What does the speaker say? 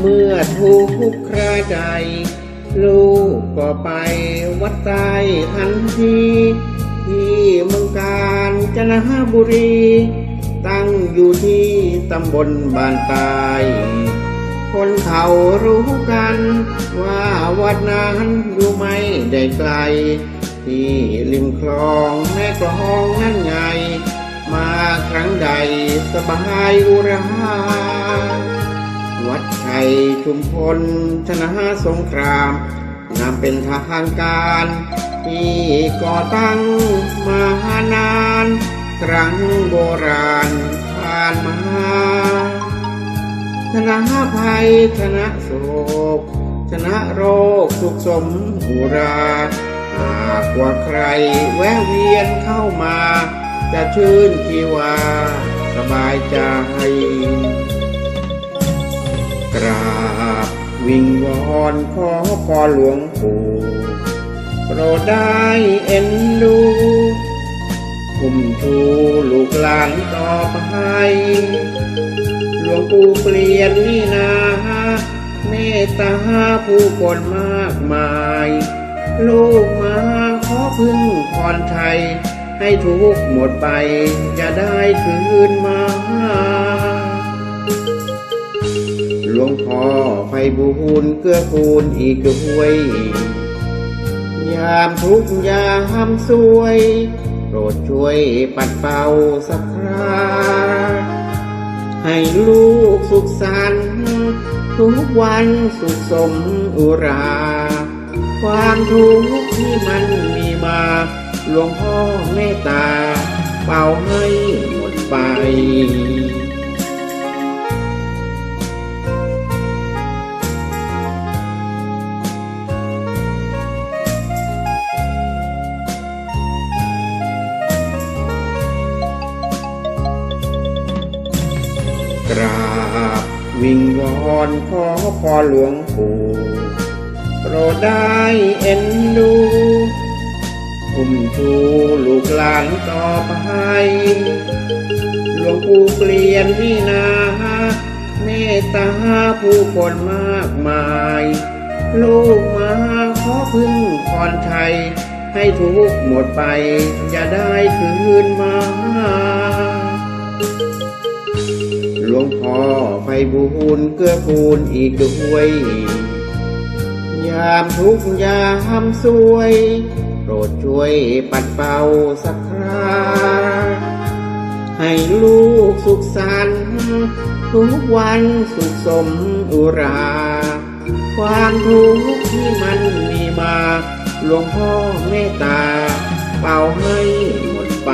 เมื่อถูกคราใด ลูกก็ไปวัดใต้ทันทีที่เมืองการจนบุรี ตั้งอยู่ที่ตำบลบ้านตาย คนเขารู้กันว่าวัดนั้นอยู่ไม่ได้ไกล ที่ริมคลองแม่กลองนั่นไง มาครั้งใดสบายอุรา ชุมพลชนะสงครามนำเป็นทหารการที่ก่อตั้งมานาน ครั้งโบราณผ่านมาชนะภัยชนะโศกชนะโรคสุขสมอุราหากว่าใครแวะเวียนเข้ามา จะชื่นชีวาสบายใจ วิงวอนขอพอหลวงปู่โปรดได้เอ็นดูคุ้มชูลูกหลานต่อไปหลวงปู่เปลี่ยนนี่นาเมตตาผู้คนมากมาย ลูกมาขอพึ่งพรไทย ให้ทุกหมดไปจะได้คืนมา ลวงพ่อไฟบูญเกื้อกูลอีกด้วย ยามทุกยามสวย โปรดช่วยปัดเป่าสักคราให้ลูกสุขสันต์ทุกวันสุขสมอุรา ความทุกข์ที่มันมีมาหลวงพ่อเมตตา เป่าให้หมดไป กราบวิงวอนขอพอหลวงปู่โปรดได้เอ็นดูคุ้มชูลูกหลานต่อไป หลวงปู่เปลี่ยนนี่นาเมตตาผู้คนมากมาย ลูกมาขอพึ่งพรไทย ให้ทุกหมดไปจะได้คืนมา หลวงพ่อไฟบูญเกื้อกูลอีกด้วย ยามทุกยามสวย โปรดช่วยปัดเป่าสักคราให้ลูกสุขสันต์ทุกวันสุขสมอุรา ความทุกข์ที่มันมีมาหลวงพ่อเมตตา เป่าให้หมดไป